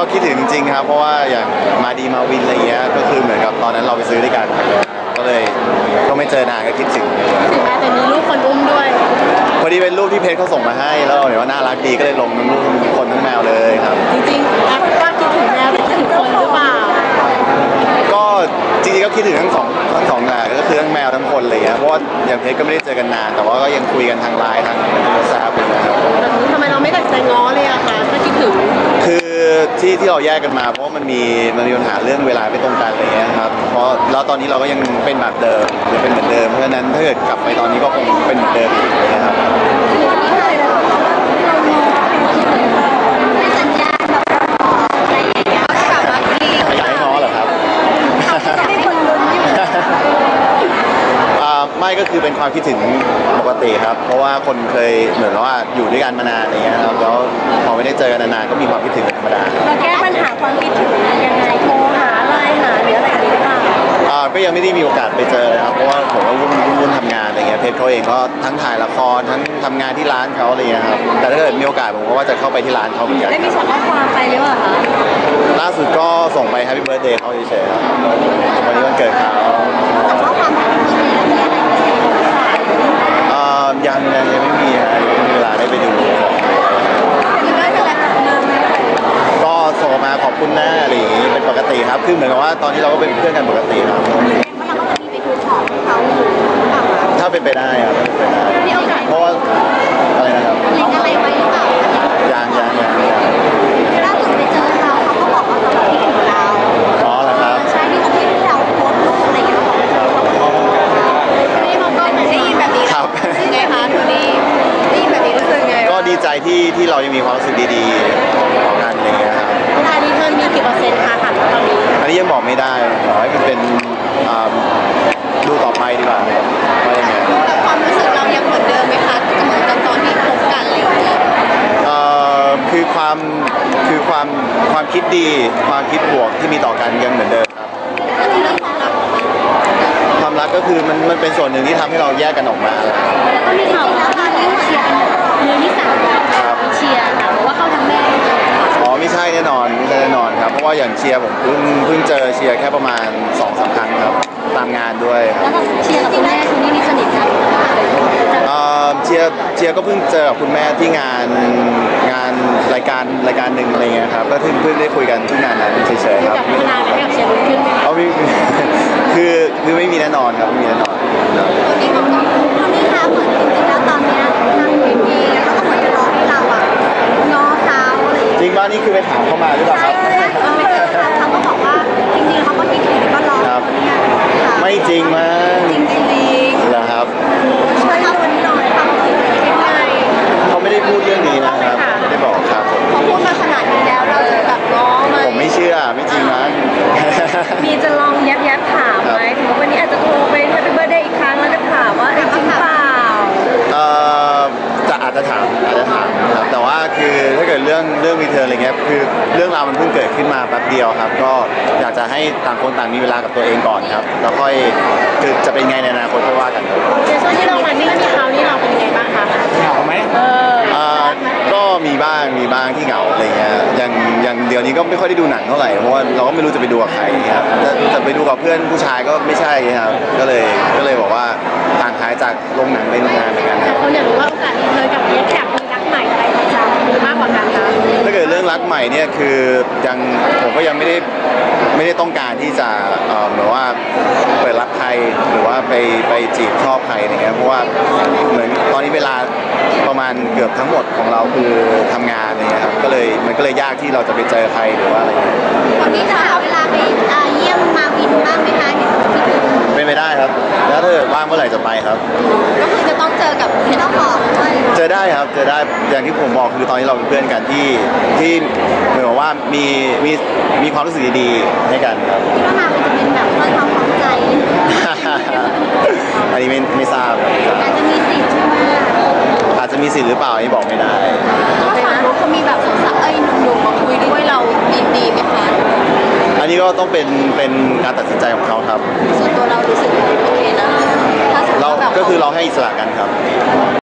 ก็คิดถึงจริงๆครับ เพราะว่าอย่างมาดีมาวินอะไรเงี้ยก็คือเหมือนกับตอนนั้นเราไปซื้อด้วยกัน ก็เลยก็ไม่เจอนานก็คิดถึงถึงแม้แต่มีลูกคนอุ้มด้วย พอดีเป็นรูปที่เพจเขาส่งมาให้แล้วเราเห็นว่าน่ารักดีก็เลยลงทั้งรูปทั้งคนทั้งะว่าอย่างเพจก็ไม่ได้เจอกันนาน แต่ว่าก็ยังคุยกันทางไลน์ทางโทรศัพท์อะไรเงี้ยครับแบบนี้ทำไมเราไม่ตัดใจง้อเลยอะคะถ้าคิดถึงคือที่ที่เราแยกกันมา เพราะว่ามันมีมันมีปัญหาเรื่องเวลาไม่ตรงกันอะไรเงี้ยครับเพราะแล้วตอนนี้เราก็ยังเป็นแบบเดิมยังเป็นเหมือนเดิมเพราะฉะนั้นถ้าเกิดกลับไปตอนนี้ก็คงเป็นเหมือนเดิมอีกนะครับ เป็นสัญญาณแบบอะไรอย่างเงี้ยแบบว่าที่ อยากให้ง้อเหรอครับ ไม่คนลุ้นอยู่ อ่า ไม่ก็คือเป็นความคิดถึงปกติครับ เพราะว่าคนเคยเหมือนว่าอยู่ด้วยกันมานานอะไรเงี้ยครับแล้วพอไม่ได้เจอกันนานๆก็มีความคิดถึงเป็นธรรมดาเราแก้ปัญหาความคิดถึงยังไงโทรหาไลน์หาหรืออะไรอย่างนี้หรือเปล่าอ่าก็ยังไม่ได้มีโอกาสไปเจอเลยครับเพราะว่าผมก็วุ่นวุ่นวุ่นทำงานอะไรเงี้ยเพจเขาเองก็ทั้งถ่ายละครทั้งทำงานที่ร้านเขาอะไรเงี้ยครับแต่ถ้าเกิดมีโอกาสผมก็ว่าจะเข้าไปที่ร้านเขาเหมือนกันได้มีส่งข้อความไปหรือเปล่าคะล่าสุดก็ส่งไป Happy Birthday เขาเฉยๆครับวันนี้วันเกิดเขา แต่ว่าความคิดถึงมีอะไรพิเศษ อ่ายังยังยังไม่มีฮะยังไม่มีเวลาได้ไปดู มีด้วยกันแบบเดิมไหม ก็ส่งมาขอบ คุณหน้าอะไรอย่างงี้เป็นปกติครับ คือเหมือนกับว่าตอนนี้เราก็เป็นเพื่อนกันปกติครับว่าเราก็จะมีไปดูของเขาอยู่หรือเปล่าคะถ้าเป็นไปได้ครับถ้าเป็นไปได้มีโอกาสเพราะว่าอะไรนะครับเล็งอะไรไว้หรือเปล่ายังยังยังยังล่าสุดไปเจอเขาเขาก็บอกว่าเขาคิดถึงเราอ๋อเหรอครับใช่ที่เขาที่เราโพสต์รูปอะไรอย่างเงี้ยเขาบอกนี่มันก็ได้ยินแบบนี้ครับยังไงคะทูนี่ได้ยินแบบนี้รู้สึกไงก็ดีใจที่ที่เรายังมีความรู้สึกดีๆต่อกันอะไรอย่างเงี้ยครับตอนนี้มันมี กี่เปอร์เซ็นต์คะถามตอนนี้อันนี้ยังบอกไม่ได้ขอให้มันเป็นอ่าดูต่อไปดีกว่าครับว่ายังไงแต่ความรู้สึกเรายังเหมือนเดิมไหมคะเหมือนตอนตอนที่คบกันอะไรอย่างเงี้ยเอ่อคือความคือความความคิดดีความคิดบวกที่มีต่อกันยังเหมือนเดิมครับแล้วเรื่องความรักความรักก็คือมันมันเป็นส่วนหนึ่งที่ทำให้เราแยกกันออกมา แล้วก็มีข่าวว่า เพราะว่าอย่างเชียร์ผมเพิ่งเพิ่งเจอเชียร์แค่ประมาณ2อสามครั้งครับตามงานด้วยครับแล้วก็เชียร์กับคุณแม่คุณนี่นี่สนิทกันเอ่อเชียร์เชียร์ก็เพิ่งเจอกับคุณแม่ที่งานงานรายการรายการหนึ่งอะไรเงี้ยครับก็เพิ่งเพิ่งได้คุยกันที่งานนั้นเฉยๆมีคโอรับกาสพัฒนาไปให้กับเชียร์รุ่นขึ้นไหมคะเอาไม่คือคือไม่มีแน่นอนครับไม่มีแน่นอนตัวนี้ของเราตัวนี้ค่ะเหมือน กิดขึ้นมาแป๊บเดียวครับ ก็อยากจะให้ต่างคนต่างมีเวลากับตัวเองก่อนครับ แล้วค่อยคือจะเป็นไงในอนาคตก็ว่ากันครับในช่วงที่เรามันนี่มีเขานี่เราเป็นยังไงบ้างคะเหงาไหมเอออ่าก็มีบ้างมีบ้างที่เหงาอะไรเงี้ยอย่างอย่างเดี๋ยวนี้ก็ไม่ค่อยได้ดูหนังเท่าไหร่เพราะว่าเราก็ไม่รู้จะไปดูกับใครครับจะจะไปดูกับเพื่อนผู้ชายก็ไม่ใช่ครับก็เลยก็เลยบอกว่าห่างหายจากโรงหนังไปนานเหมือนกันคแต่รับคนอยากรู้ว่าโอกาสเคยกับเอสอยากมีรักใหม่อะไรของเรามากกว่ากันคะถ้าเกิดเรื่องรักใหม่เนี่ยคือยังผมก็ยังไม่ได้ไม่ได้ต้องการที่จะเอ่อเหมือนว่าเปิดรับใครหรือว่าไปไปจีบชอบใครอะไรเงี้ยเพราะว่าเหมือนตอนนี้เวลาประมาณเกือบทั้งหมดของเราคือทำงานอะไรเงี้ยครับก็เลยมันก็เลยยากที่เราจะไปเจอใครหรือว่าอะไรเงี้ยวันนี้จะหาเวลาไปเยี่ยมมาวินบ้างไหมคะเห็นคิดถึงเป็นไปได้ครับ แล้วถ้าเกิดว่างเมื่อไหร่จะไปครับ ได้ครับเจอได้อย่างที่ผมบอกคือตอนนี้เราเป็นเพื่อนกันที่ที่เหมือนกับว่ามีมีมีความรู้สึกดีๆให้กันครับ คิดว่ามาวินจะเป็นแบบเพื่อนความของใจอันนี้ไม่ไม่ทราบครับไม่ทราบอาจจะมีสิทธิ์ใช่ไหมอาจจะมีสิทธิ์หรือเปล่าอันนี้บอกไม่ได้แล้วฝั่งนู้นเขามีแบบสาวๆเอ้ยหนุ่มๆมาคุยด้วยเรายินดีไหมคะอันนี้ก็ต้องเป็นเป็นการตัดสินใจของเขาครับ ส่วนตัวเรารู้สึกโอเคนะถ้าสมมติเราว่าแบบ ก็คือเราให้อิสระกันครับ